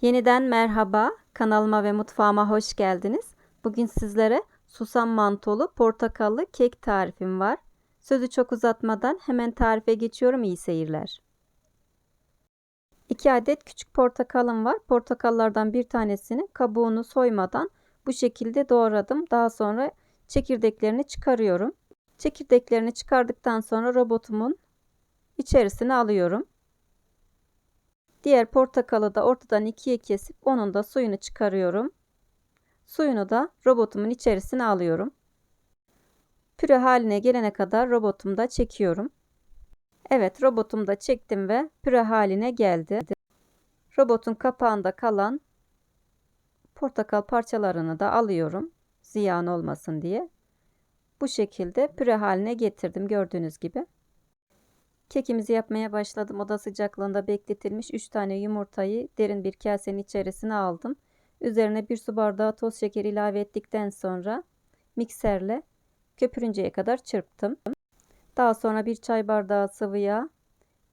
Yeniden merhaba, kanalıma ve mutfağıma hoş geldiniz. Bugün sizlere susam mantolu portakallı kek tarifim var. Sözü çok uzatmadan hemen tarife geçiyorum. İyi seyirler. 2 adet küçük portakalım var. Portakallardan bir tanesini kabuğunu soymadan bu şekilde doğradım. Daha sonra çekirdeklerini çıkarıyorum. Çekirdeklerini çıkardıktan sonra robotumun içerisine alıyorum. Diğer portakalı da ortadan ikiye kesip onun da suyunu çıkarıyorum. Suyunu da robotumun içerisine alıyorum. Püre haline gelene kadar robotumda çekiyorum. Evet robotumda çektim ve püre haline geldi. Robotun kapağında kalan portakal parçalarını da alıyorum. Ziyan olmasın diye. Bu şekilde püre haline getirdim gördüğünüz gibi. Kekimizi yapmaya başladım. Oda sıcaklığında bekletilmiş 3 tane yumurtayı derin bir kasenin içerisine aldım. Üzerine bir su bardağı toz şeker ilave ettikten sonra mikserle köpürünceye kadar çırptım. Daha sonra bir çay bardağı sıvı yağ,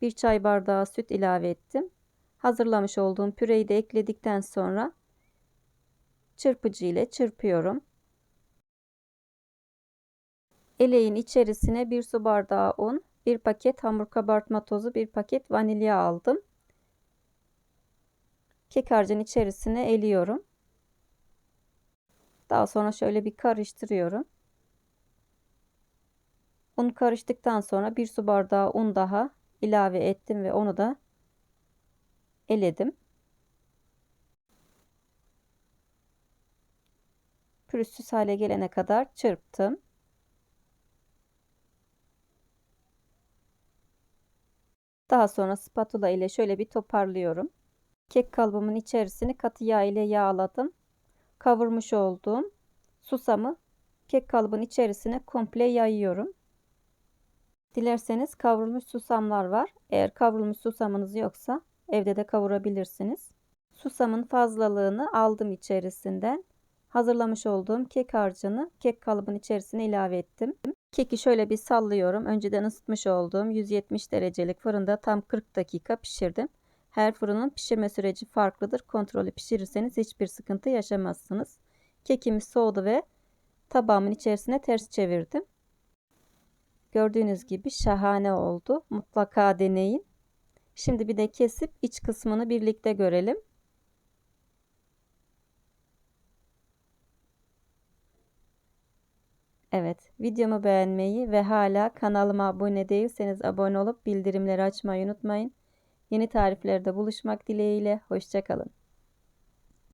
bir çay bardağı süt ilave ettim. Hazırlamış olduğum püreyi de ekledikten sonra çırpıcı ile çırpıyorum. Eleğin içerisine bir su bardağı un, bir paket hamur kabartma tozu, bir paket vanilya aldım. Kek harcın içerisine eliyorum. Daha sonra şöyle bir karıştırıyorum. Un karıştıktan sonra bir su bardağı un daha ilave ettim ve onu da eledim. Pürüzsüz hale gelene kadar çırptım. Daha sonra spatula ile şöyle bir toparlıyorum. Kek kalıbımın içerisini katı yağ ile yağladım. Kavurmuş olduğum susamı kek kalıbın içerisine komple yayıyorum. Dilerseniz kavrulmuş susamlar var. Eğer kavrulmuş susamınız yoksa evde de kavurabilirsiniz. Susamın fazlalığını aldım içerisinden. Hazırlamış olduğum kek harcını kek kalıbın içerisine ilave ettim. Keki şöyle bir sallıyorum. Önceden ısıtmış olduğum 170 derecelik fırında tam 40 dakika pişirdim. Her fırının pişirme süreci farklıdır. Kontrollü pişirirseniz hiçbir sıkıntı yaşamazsınız. Kekimiz soğudu ve tabağımın içerisine ters çevirdim. Gördüğünüz gibi şahane oldu. Mutlaka deneyin. Şimdi bir de kesip iç kısmını birlikte görelim. Evet, videomu beğenmeyi ve hala kanalıma abone değilseniz abone olup bildirimleri açmayı unutmayın. Yeni tariflerde buluşmak dileğiyle, hoşçakalın.